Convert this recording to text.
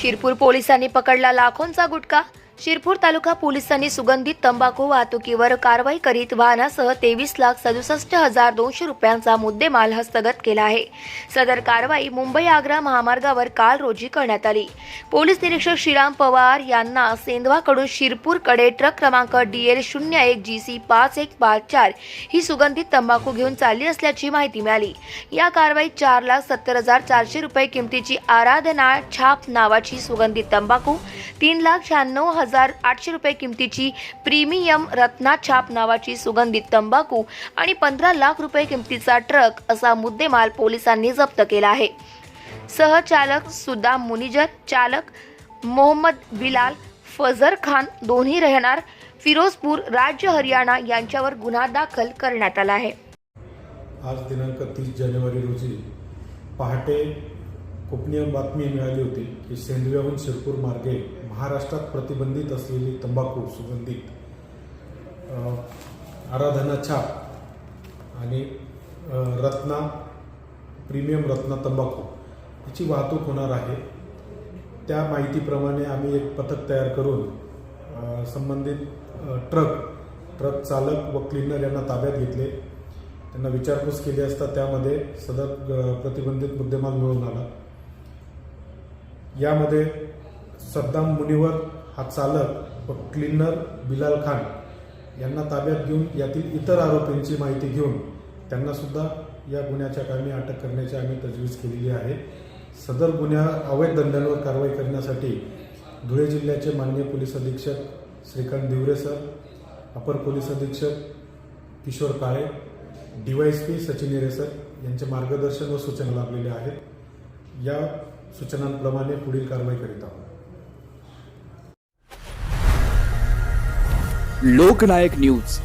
शिरपूर पोलिसांनी पकडला लाखोंचा गुटखा शिरपूर तालुका पोलिसांनी सुगंधित तंबाखू वाहतुकीवर कारवाई करीत वाहनासह तेवीस लाख सदुसष्ट हजार दोनशे रुपयांचा मुद्देमाल हस्तगत केला आहे. सदर कारवाई मुंबई आग्रा महामार्गावर काल रोजी करण्यात आली. पोलीस निरीक्षक श्रीराम पवार यांना सेंधवाकडून शिरपूरकडे ट्रक क्रमांक डी एल शून्य एक जी सी पाच एक पाच चार ही सुगंधित तंबाखू घेऊन चालली असल्याची माहिती मिळाली. या कारवाईत चार लाख सत्तर हजार चारशे रुपये किमतीची आराधना छाप नावाची सुगंधित तंबाखू तीन लाख शहाण्णव हजार आठशे रुपये किमतीची प्रीमियम रत्ना छाप नावाची सुगंधित तंबाखू आणि पंधरा लाख रुपये किमतीचा ट्रक असा मुद्देमाल पोलिसांनी जप्त केला आहे. सहचालक सुदाम मुनिजर चालक मोहम्मद बिलाल फजर खान दोन्ही राहणार. फिरोजपूर राज्य हरियाणा यांच्यावर गुन्हा दाखल करण्यात आला आहे. आज दिनांक तीस जानेवारी रोजी पहाटे गोपनीय बातमी मिळाली होती की सेंद्रियाहून शिरपूर मार्गे महाराष्ट्रात प्रतिबंधित असलेली तंबाखू सुगंधित आराधना छाप आणि रत्ना प्रीमियम रत्ना तंबाखू याची वाहतूक होणार आहे. त्या माहितीप्रमाणे आम्ही एक पथक तयार करून संबंधित ट्रक ट्रक चालक व क्लिनर यांना ताब्यात घेतले. त्यांना विचारपूस केली असता त्यामध्ये सदर प्रतिबंधित मुद्देमाल मिळून आला. यामध्ये सद्दाम मुनिवर हा चालक व क्लिनर बिलाल खान यांना ताब्यात घेऊन यातील इतर आरोपींची माहिती घेऊन त्यांना सुद्धा या गुन्ह्याच्या कामी अटक करण्याची आम्ही तजवीज केलेली आहे. सदर गुन्ह्या अवैध धंद्यांवर कारवाई करण्यासाठी धुळे जिल्ह्याचे माननीय पोलीस अधीक्षक श्रीकांत दिवरे सर अपर पोलीस अधीक्षक किशोर काळे पी सचिन हिरे सर यांचे मार्गदर्शन व सूचना लाभलेल्या आहेत. या सूचनांप्रमाणे पुढील कारवाई करीत आहोत. लोकनायक न्यूज.